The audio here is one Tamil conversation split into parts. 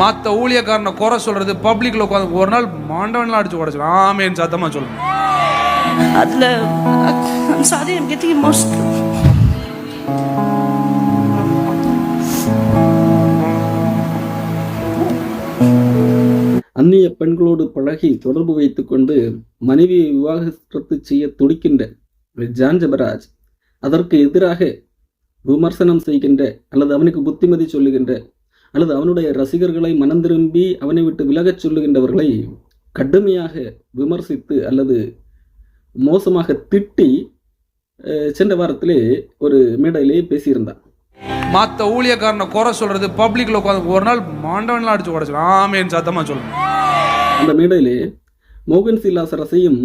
மற்ற ஊழியக்காரனை குறை சொல்றது பப்ளிக்ல உட்காந்து ஒரு நாள் மாண்டவன்லாம் அடிச்சு உடச்சிடும் ஆமேன்னு சத்தமா சொல்லணும் அதில் I'm getting emotional அந்நிய பெண்களோடு பழகி தொடர்பு வைத்துக்கொண்டு மனைவியை விவாகரத்து செய்ய துடிக்கின்ற ஜான் ஜபராஜ் அதற்கு எதிராக விமர்சனம் செய்கின்ற அல்லது அவனுக்கு புத்திமதி சொல்லுகின்ற அல்லது அவனுடைய ரசிகர்களை மனம் திரும்பி அவனை விட்டு விலகச் சொல்லுகின்றவர்களை கடுமையாக விமர்சித்து அல்லது மோசமாக திட்டி சென்ற வாரத்திலே ஒரு மேடையிலே பேசியிருந்தான். மற்ற ஊழியக்காரனை குறை சொல்றது பப்ளிக்ல உட்காந்து ஒரு நாள் மாண்டவன்லாம் அடிச்சு உடச்சிடும் ஆமேன்னு சத்தமா சொல்லணும் அந்த மேடையிலே மோகன் சிலாசரசையும்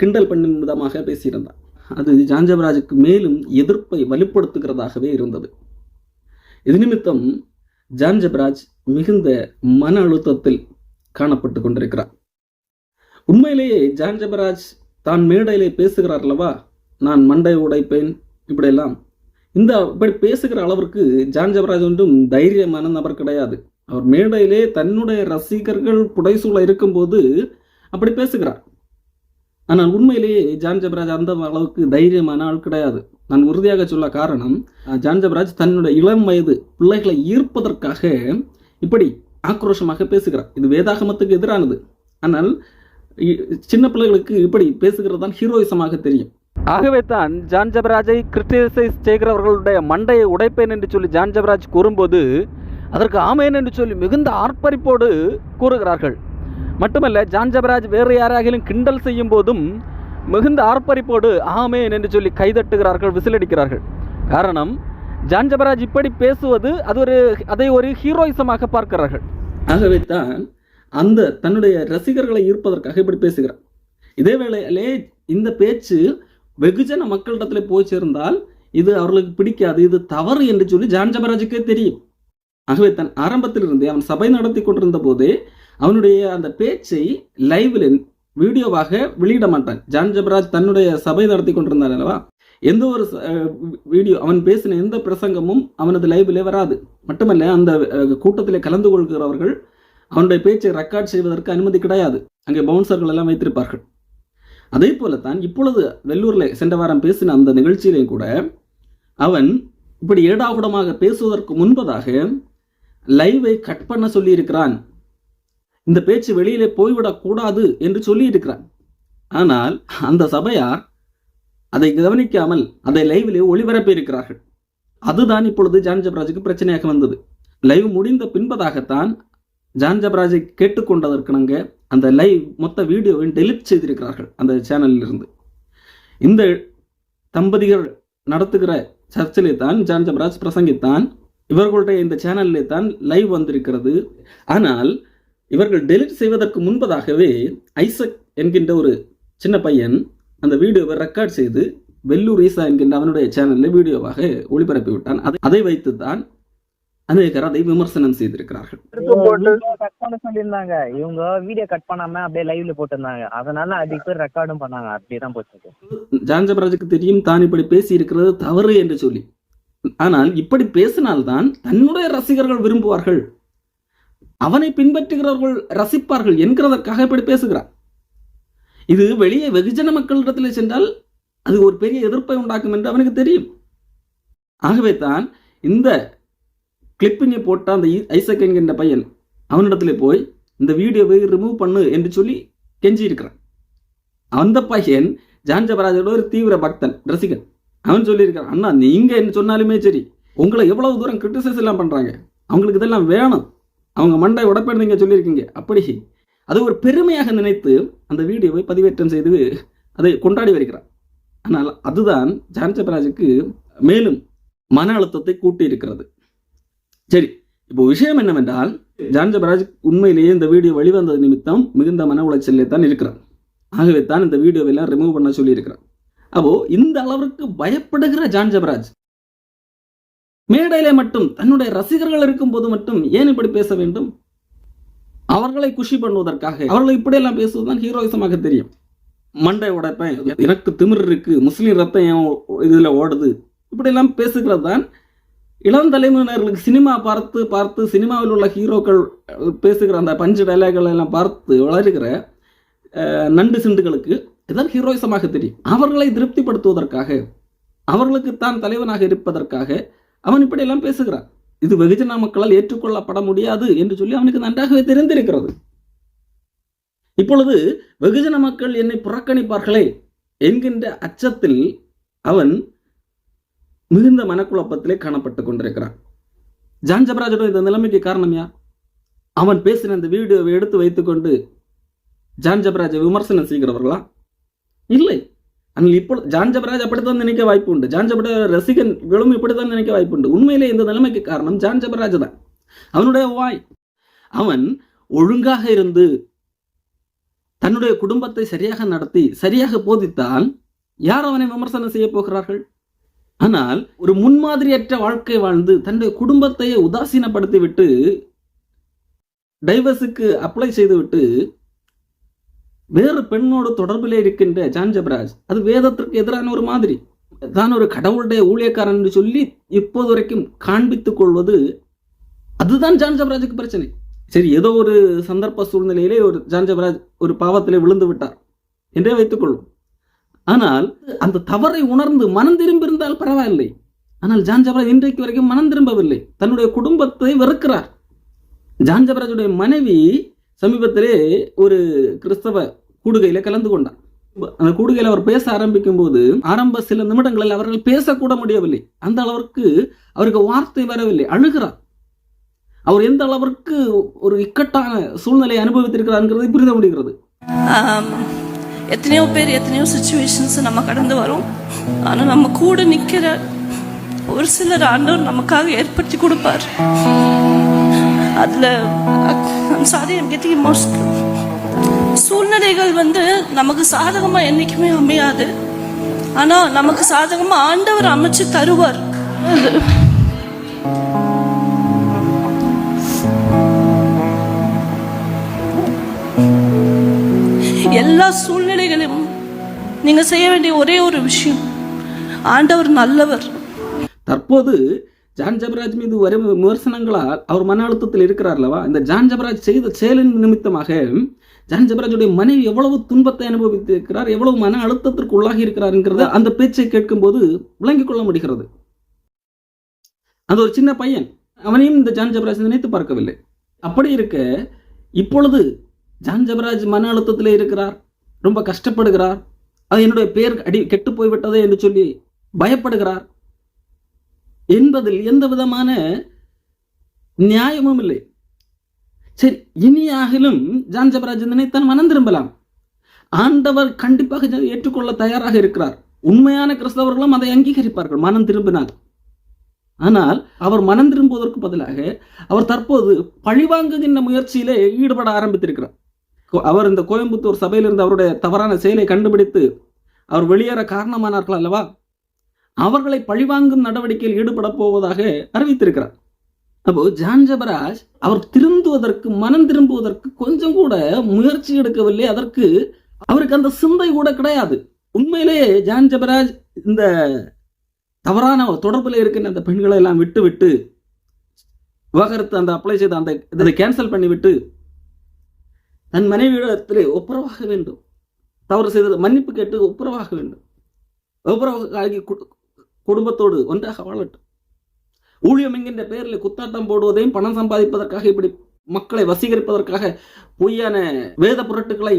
கிண்டல் பண்ணும் விதமாக பேசியிருந்தான். அது ஜான்ஜபராஜுக்கு மேலும் எதிர்ப்பை வலுப்படுத்துகிறதாகவே இருந்தது. இது நிமித்தம் ஜான்ஜபராஜ் மிகுந்த மன அழுத்தத்தில் காணப்பட்டு கொண்டிருக்கிறார். உண்மையிலேயே ஜான்ஜபராஜ் தான் மேடையிலே பேசுகிறார் அல்லவா? நான் மண்டை உடைப்பேன் இப்படியெல்லாம். இந்த இப்படி பேசுகிற அளவிற்கு ஜான்ஜபராஜ் ஒன்றும் தைரியமான நபர் கிடையாது. அவர் மேடையிலே தன்னுடைய ரசிகர்கள் புடைசூழ இருக்கும்போது அப்படி பேசுகிறார். ஆனால் உண்மையிலேயே ஜான் ஜபராஜ் அந்த அளவுக்கு தைரியமான ஆள் கிடையாது. நான் உறுதியாக சொல்ல காரணம் ஜான் ஜபராஜ் தன்னுடைய இளம் வயது பிள்ளைகளை ஈர்ப்பதற்காக இப்படி ஆக்ரோஷமாக பேசுகிறார். இது வேதாகமத்துக்கு எதிரானது. ஆனால் இ- சின்ன பிள்ளைகளுக்கு இப்படி பேசுகிறது தான் ஹீரோயிசமாக தெரியும். ஆகவே தான் ஜான் ஜபராஜை கிரிட்டிசைஸ் செய்கிறவர்களுடைய மண்டையை உடைப்பேன் என்று சொல்லி ஜான் ஜபராஜ் கூறும்போது அதற்கு ஆமேன் என்று சொல்லி மிகுந்த ஆர்ப்பரிப்போடு கூறுகிறார்கள். மட்டுமல்ல ஜான் ஜபராஜ் வேறு யாராகிலும் கிண்டல் செய்யும் போதும் மிகுந்த ஆர்ப்பரிப்போடு ஆமேன் என்று சொல்லி கைதட்டுகிறார்கள் விசிலடிக்கிறார்கள். காரணம் ஜான் ஜபராஜ் இப்படி பேசுவது அது ஒரு அதை ஒரு ஹீரோயிசமாக பார்க்கிறார்கள். ஆகவே தான் அந்த தன்னுடைய ரசிகர்களை ஈர்ப்பதற்காக இப்படி பேசுகிறார். இதே வேளையிலே இந்த பேச்சு வெகுஜன மக்களிடத்தில் போய் சேர்ந்தால் இது அவர்களுக்கு பிடிக்காது இது தவறு என்று சொல்லி ஜான் ஜபராஜுக்கே தெரியும். ஆகவே தன் ஆரம்பத்திலிருந்தே அவன் சபை நடத்தி கொண்டிருந்த போதே அவனுடைய அந்த பேச்சை லைவ்ல வீடியோவாக வெளியிட மாட்டான் ஜான் ஜபராஜ் தன்னுடைய சபை நடத்தி கொண்டிருந்தான் அல்லவா? எந்த ஒரு வீடியோ அவன் பேசின எந்த பிரசங்கமும் அவனது லைவ்ல வராது. மட்டுமல்ல அந்த கூட்டத்தில் கூட்டத்திலே கலந்து கொள்கிறவர்கள் அவனுடைய பேச்சை ரெக்கார்ட் செய்வதற்கு அனுமதி கிடையாது. அங்கே பவுன்சர்கள் எல்லாம் வைத்திருப்பார்கள். அதே போலத்தான் இப்பொழுது வெள்ளூரில் சென்ற வாரம் பேசின அந்த நிகழ்ச்சியிலையும் கூட அவன் இப்படி ஏடாகுடமாக பேசுவதற்கு முன்பதாக லைவை கட் பண்ண சொல்லியிருக்கிறான். இந்த பேச்சு வெளியிலே போய்விடக்கூடாது என்று சொல்லியிருக்கிறார். ஆனால் அந்த சபையார் அதை கவனிக்காமல் அதை லைவிலே ஒளிபரப்பியிருக்கிறார்கள். அதுதான் இப்பொழுது ஜான் ஜபராஜுக்கு பிரச்சனையாக வந்தது. லைவ் முடிந்த பின்பதாகத்தான் ஜான் கேட்டுக்கொண்டதற்கு கேட்டுக்கொண்டதற்கிணங்க அந்த லைவ் மொத்த வீடியோவை டெலிட் செய்திருக்கிறார்கள் அந்த சேனலில் இருந்து இந்த தம்பதிகள் நடத்துகிற சர்ச்சிலே தான் ஜான் ஜபராஜ் பிரசங்கித்தான். இவர்களுடைய இந்த சேனல்லே தான் லைவ் வந்திருக்கிறது. ஆனால் இவர்கள் டெலிட் செய்வதற்கு முன்பதாகவே ஐசக் என்கின்ற ஒரு சின்ன பையன் அந்த வீடியோவை ரெக்கார்ட் செய்து வெல்லூர் ஈசா என்கின்ற அவனுடைய சேனலில் வீடியோவாக ஒளிபரப்பி விட்டான் அதை அதை வைத்து தான் அநேகர் அதை விமர்சனம் செய்திருக்கிறார்கள். கட் பண்ண சொல்லியிருந்தாங்க. இவங்க வீடியோ கட் பண்ணாம அப்படியே லைவ்ல போட்டிருந்தாங்க. அதனால அதுக்கு பேர் ரெக்கார்டும் பண்ணாங்க. அப்படிதான் போச்சு ஜான்ஜபராஜுக்கு தெரியும் தான் இப்படி பேசி இருக்கிறது தவறு என்று சொல்லி. ஆனால் இப்படி பேசினால்தான் தன்னுடைய ரசிகர்கள் விரும்புவார்கள். அவனை பின்பற்றுகிறவர்கள் ரசிப்பார்கள் என்கிறதற்காக இப்படி பேசுகிறார். இது வெளியே வெகுஜன மக்களிடத்தில் சென்றால் அது ஒரு பெரிய எதிர்ப்பை உண்டாக்கும் என்று அவனுக்கு தெரியும். ஆகவே தான் இந்த கிளிப்பிங்கை போட்ட அந்த ஐசக் என்கின்ற பையன். அவனிடத்துல போய் இந்த வீடியோவை ரிமூவ் பண்ணு என்று சொல்லி கெஞ்சி இருக்கிறான் அந்த பையன் ஜான் ஜபராஜோட ஒரு தீவிர பக்தன் ரசிகன். அவன் சொல்லியிருக்கான் அண்ணா நீங்கள் என்ன சொன்னாலுமே சரி உங்களை எவ்வளவு தூரம் கிரிட்டிசைஸ் எல்லாம் பண்ணுறாங்க அவங்களுக்கு இதெல்லாம் வேணும். அவங்க மண்டை உடப்பேன்னு சொல்லியிருக்கீங்க. அப்படி. அது ஒரு பெருமையாக நினைத்து அந்த வீடியோவை பதிவேற்றம் செய்து அதை கொண்டாடி வருகிறார். ஆனால் அதுதான் ஜான்சபராஜுக்கு மேலும் மன அழுத்தத்தை கூட்டி இருக்கிறது சரி இப்போ விஷயம் என்னவென்றால் ஜான்ஜபராஜ் உண்மையிலேயே இந்த வீடியோ வெளிவந்தது நிமித்தம் மிகுந்த மன உளைச்சலே தான் இருக்கிறார். ஆகவே தான் இந்த வீடியோவெல்லாம் ரிமூவ் பண்ண சொல்லியிருக்கிறார். அப்போ இந்த அளவிற்கு பயப்படுகிற ஜான்ஜபராஜ் மேடையிலே மட்டும் தன்னுடைய ரசிகர்கள் இருக்கும் போது மட்டும் ஏன் இப்படி பேச வேண்டும்? அவர்களை குஷி பண்ணுவதற்காக அவர்களை இப்படியெல்லாம் பேசுவதுதான் ஹீரோயிசமாக தெரியும். மண்டை உடைப்பேன் எனக்கு திமிர் இருக்கு முஸ்லீம் ரத்தம் ஏன் ஓடுது. இப்படியெல்லாம் பேசுகிறது தான் இளம் தலைமுறையினர்களுக்கு சினிமா பார்த்து பார்த்து சினிமாவில் உள்ள ஹீரோக்கள் பேசுகிற அந்த பஞ்சு டைலாக்கள் எல்லாம் பார்த்து வளருகிற நண்டு சிண்டுகளுக்கு இதன் ஹீரோயிசமாக தெரியும். அவர்களை திருப்திப்படுத்துவதற்காக அவர்களுக்கு தான் தலைவனாக இருப்பதற்காக அவன் இப்படியெல்லாம் பேசுகிறான். இது வெகுஜன மக்களால் ஏற்றுக்கொள்ளப்பட முடியாது என்று சொல்லி அவனுக்கு நன்றாகவே தெரிந்திருக்கிறது. இப்பொழுது வெகுஜன மக்கள் என்னை புறக்கணிப்பார்களே என்கின்ற அச்சத்தில் அவன் மிகுந்த மனக்குழப்பத்திலே காணப்பட்டு கொண்டிருக்கிறான். ஜான் ஜபராஜோட இந்த நிலைமைக்கு காரணம் யார்? அவன் பேசின அந்த வீடியோவை எடுத்து வைத்துக்கொண்டு ஜான் ஜபராஜை விமர்சனம் செய்கிறவர்களா? இல்லை. ஆனால் இப்போ ஜான் ஜபராஜ் அப்படித்தான் நினைக்க வாய்ப்பு உண்டு ஜான் ஜபராஜ் ரசிகன்களும் இப்படித்தான் நினைக்க வாய்ப்பு உண்டு உண்மையிலே இந்த நிலைமைக்கு காரணம் ஜான் ஜபராஜ் தான். அவனுடைய வாய். அவன் ஒழுங்காக இருந்து தன்னுடைய குடும்பத்தை சரியாக நடத்தி சரியாக போதித்தால் யார் அவனை விமர்சனம் செய்ய போகிறார்கள்? ஆனால் ஒரு முன்மாதிரியற்ற வாழ்க்கை வாழ்ந்து தன்னுடைய குடும்பத்தையே உதாசீனப்படுத்திவிட்டு டைவர்ஸுக்கு அப்ளை செய்துவிட்டு வேறு பெண்ணோட தொடர்பில் இருக்கின்ற ஜான் ஜபராஜ் அது வேதத்திற்கு எதிரான ஒரு மாதிரி. தான் ஒரு கடவுளுடைய ஊழியக்காரன் என்று சொல்லி இப்போது வரைக்கும் காண்பித்துக் கொள்வது அதுதான் ஜான் ஜபராஜுக்கு பிரச்சனை. சரி ஏதோ ஒரு சந்தர்ப்ப சூழ்நிலையிலே ஒரு ஜான் ஜபராஜ் ஒரு பாவத்திலே விழுந்து விட்டார் என்றே வைத்துக் கொள்வோம். ஆனால் அந்த தவறை உணர்ந்து மனம் திரும்பியிருந்தால் பரவாயில்லை. ஆனால் ஜான் ஜபராஜ் இன்றைக்கு வரைக்கும் மனம் திரும்பவில்லை. தன்னுடைய குடும்பத்தை வெறுக்கிறார். ஜான் ஜபராஜுடைய மனைவி சமீபத்திலே ஒரு கிறிஸ்தவ கூடுகையில கலந்து கொண்டார் அந்த கூடுகையில் அவர் பேச ஆரம்பிக்கும் போது ஆரம்ப சில நிமிடங்களில் அவர்கள் பேசக்கூட முடியவில்லை. அந்த அளவிற்கு அவருக்கு வார்த்தை வரவில்லை. அழுகிறார். அவர் எந்த அளவிற்கு ஒரு இக்கட்டான சூழ்நிலையை அனுபவித்திருக்கிறார்ங்கிறதை புரிந்து முடிகிறது எத்தனையோ பேர் எத்தனையோ சுச்சுவேஷன்ஸ் நம்ம கடந்து வரோம். ஆனால் நம்ம கூட நிற்கிற ஒரு சிலர் ஆண்டவர் நமக்காக ஏற்படுத்தி கொடுப்பார். அதில் சாரி எம் கெட்டிங் மோஸ்ட் வந்து நமக்கு சாதகமாக என்றைக்குமே அமையாது. ஆனால் நமக்கு சாதகமாக ஆண்டவர் அமைச்சு தருவார். எல்லா சூழ்நிலைகளையும் நீங்க செய்ய வேண்டிய ஒரே ஒரு விஷயம் ஆண்டவர் நல்லவர். தற்போது ஜான் ஜபராஜ் மீது வரும் விமர்சனங்களால் அவர் மன அழுத்தத்தில் இருக்கிறார் அல்லவா? இந்த ஜான் ஜபராஜ் செய்த செயலின் நிமித்தமாக ஜான் ஜபராஜுடைய மனைவி எவ்வளவு துன்பத்தை அனுபவித்திருக்கிறார் எவ்வளவு மன அழுத்தத்திற்கு உள்ளாகி இருக்கிறார்ங்கிறத அந்த பேச்சை கேட்கும்போது விளங்கிக் கொள்ள முடிகிறது. அந்த ஒரு சின்ன பையன் அவனையும் இந்த ஜான் ஜபராஜ் நினைத்து பார்க்கவில்லை. அப்படி இருக்க இப்பொழுது ஜான் ஜபராஜ் மன அழுத்தத்தில் இருக்கிறார் ரொம்ப கஷ்டப்படுகிறார் அது என்னுடைய பெயர் அடி கெட்டு போய்விட்டதே என்று சொல்லி பயப்படுகிறார் என்பதில் எந்த விதமான நியாயமும் இல்லை. சரி இனியாகிலும் ஜான் ஜபராஜ் தான் மனம் திரும்பலாம். ஆண்டவர் கண்டிப்பாக ஏற்றுக்கொள்ள தயாராக இருக்கிறார். உண்மையான கிறிஸ்தவர்களும் அதை அங்கீகரிப்பார்கள் மனம் திரும்பினால். ஆனால் அவர் மனம் திரும்புவதற்கு பதிலாக அவர் தற்போது பழிவாங்குகின்ற முயற்சியிலே ஈடுபட ஆரம்பித்திருக்கிறார். அவர் இந்த கோயம்புத்தூர் சபையிலிருந்து அவருடைய தவறான செயலை கண்டுபிடித்து அவர் வெளியேற காரணமானார்கள் அல்லவா? அவர்களை பழிவாங்கும் நடவடிக்கையில் ஈடுபட போவதாக அறிவித்திருக்கிறார். அப்போ ஜான் ஜபராஜ் அவர் திருந்துவதற்கு மனம் திரும்புவதற்கு கொஞ்சம் கூட முயற்சி எடுக்கவில்லை. அதற்கு அவருக்கு அந்த சிந்தை கூட கிடையாது. உண்மையிலேயே ஜான் ஜபராஜ் இந்த தவறான தொடர்பில் இருக்கின்ற அந்த பெண்களை எல்லாம் விட்டு விட்டு விவாகரத்து அந்த அப்ளை செய்த அந்த இதை கேன்சல் பண்ணிவிட்டு தன் மனைவியிடத்திலே ஒப்புரவாக வேண்டும். தவறு செய்தது மன்னிப்பு கேட்டு ஒப்புரவாக வேண்டும். ஒப்புரவாக கு- குடும்பத்தோடு ஒன்றாக வாழட்டும். ஊழியம் என்கின்ற பெயரில் குத்தாட்டம் போடுவதையும் பணம் சம்பாதிப்பதற்காக இப்படி மக்களை வசீகரிப்பதற்காக பொய்யான வேத புரட்டுகளை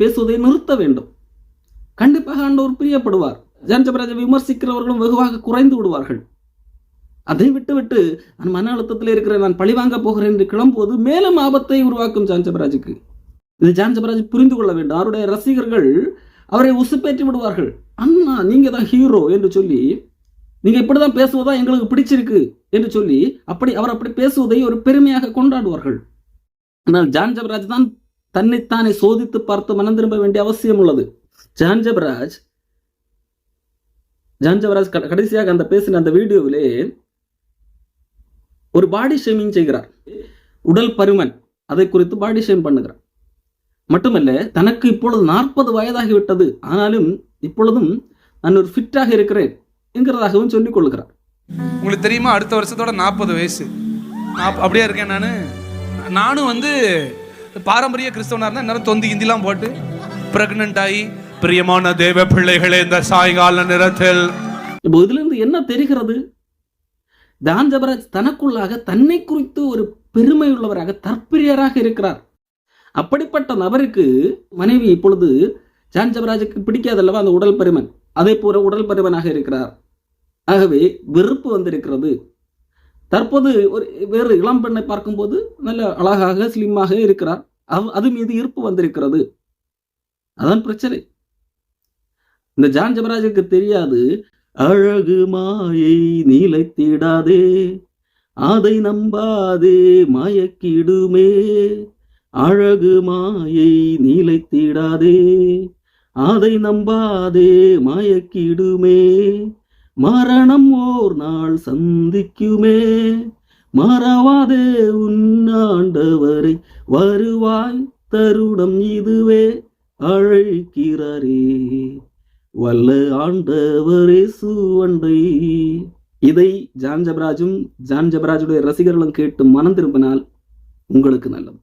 பேசுவதை நிறுத்த வேண்டும். கண்டிப்பாக ஆண்டவர் பிரியப்படுவார். ஜான்ஜபராஜை விமர்சிக்கிறவர்களும் வெகுவாக குறைந்து விடுவார்கள். அதை விட்டுவிட்டு நான் மன அழுத்தத்தில் இருக்கிறேன் நான் பழிவாங்க போகிறேன் என்று கிளம்புவது மேலும் ஆபத்தை உருவாக்கும் ஜான்ஜபராஜுக்கு இது ஜான்ஜபராஜ் புரிந்து கொள்ள வேண்டும். அவருடைய ரசிகர்கள் அவரை உசுப்பேற்றி விடுவார்கள். அண்ணா நீங்க தான் ஹீரோ என்று சொல்லி நீங்க இப்படிதான் பேசுவதா எங்களுக்கு பிடிச்சிருக்கு என்று சொல்லி அப்படி அவர் அப்படி பேசுவதை ஒரு பெருமையாக கொண்டாடுவார்கள். ஆனால் ஜான் ஜபராஜ் தான் தன்னைத்தானே சோதித்து பார்த்து மனம் திரும்ப வேண்டிய அவசியம் உள்ளது. ஜான் ஜபராஜ் ஜான் ஜபராஜ் கடைசியாக அந்த பேசின அந்த வீடியோவிலே ஒரு பாடி ஷேமிங் செய்கிறார். உடல் பருமன் அதை குறித்து பாடி ஷேம் பண்ணுகிறார். மட்டுமல்ல தனக்கு இப்பொழுது நாற்பது வயதாகிவிட்டது ஆனாலும் இப்பொழுதும் நான் ஒரு ஃபிட்டாக இருக்கிறேன். என்கிறதாகவும் சொல்லிக் கொள்கிறார் உங்களுக்கு தெரியுமா அடுத்த வருஷத்தோட நாற்பது வயசு. அப்படியே இருக்கேன் நான்? நானும் வந்து பாரம்பரிய கிறிஸ்தவனாக இருந்தால் நேரம் தொந்தி கிந்திலாம் போட்டு ப்ரெக்னென்ட் ஆகி பிரியமான தேவ பிள்ளைகளே இந்த சாயங்கால நேரத்தில். இப்போ இதிலிருந்து என்ன தெரிகிறது? ஜான் ஜபராஜ் தனக்குள்ளாக தன்னை குறித்து ஒரு பெருமை உள்ளவராக தற்பிரியராக இருக்கிறார். அப்படிப்பட்ட நபருக்கு மனைவி இப்பொழுது ஜான் ஜபராஜுக்கு பிடிக்காதல்லவா அந்த உடல் பருமன்? அதே போல உடல் பருவனாக இருக்கிறார். ஆகவே வெறுப்பு வந்திருக்கிறது. தற்போது ஒரு வேறு இளம் பெண்ணை பார்க்கும்போது நல்ல அழகாக ஸ்லிம்மாக இருக்கிறார். அது மீது ஈர்ப்பு வந்திருக்கிறது. அதான் பிரச்சனை. இந்த ஜான் ஜபராஜுக்கு தெரியாது அழகு மாயை நீலைத்திடாதே அதை நம்பாதே மயக்கிடுமே அழகு மாயை நீலைத்திடாதே அதை நம்பாதே மயக்கிடுமே. மரணம் ஓர் நாள் சந்திக்குமே. மறவாதே உன்னாண்டவரை வருவாய் தருணம் இதுவே அழைக்கிறாரே. வல்ல ஆண்டவரே சுவண்டை. இதை ஜான் ஜபராஜும் ஜான் ஜபராஜுடைய ரசிகர்களும் கேட்டு மனம் திரும்பினால் உங்களுக்கு நல்லது.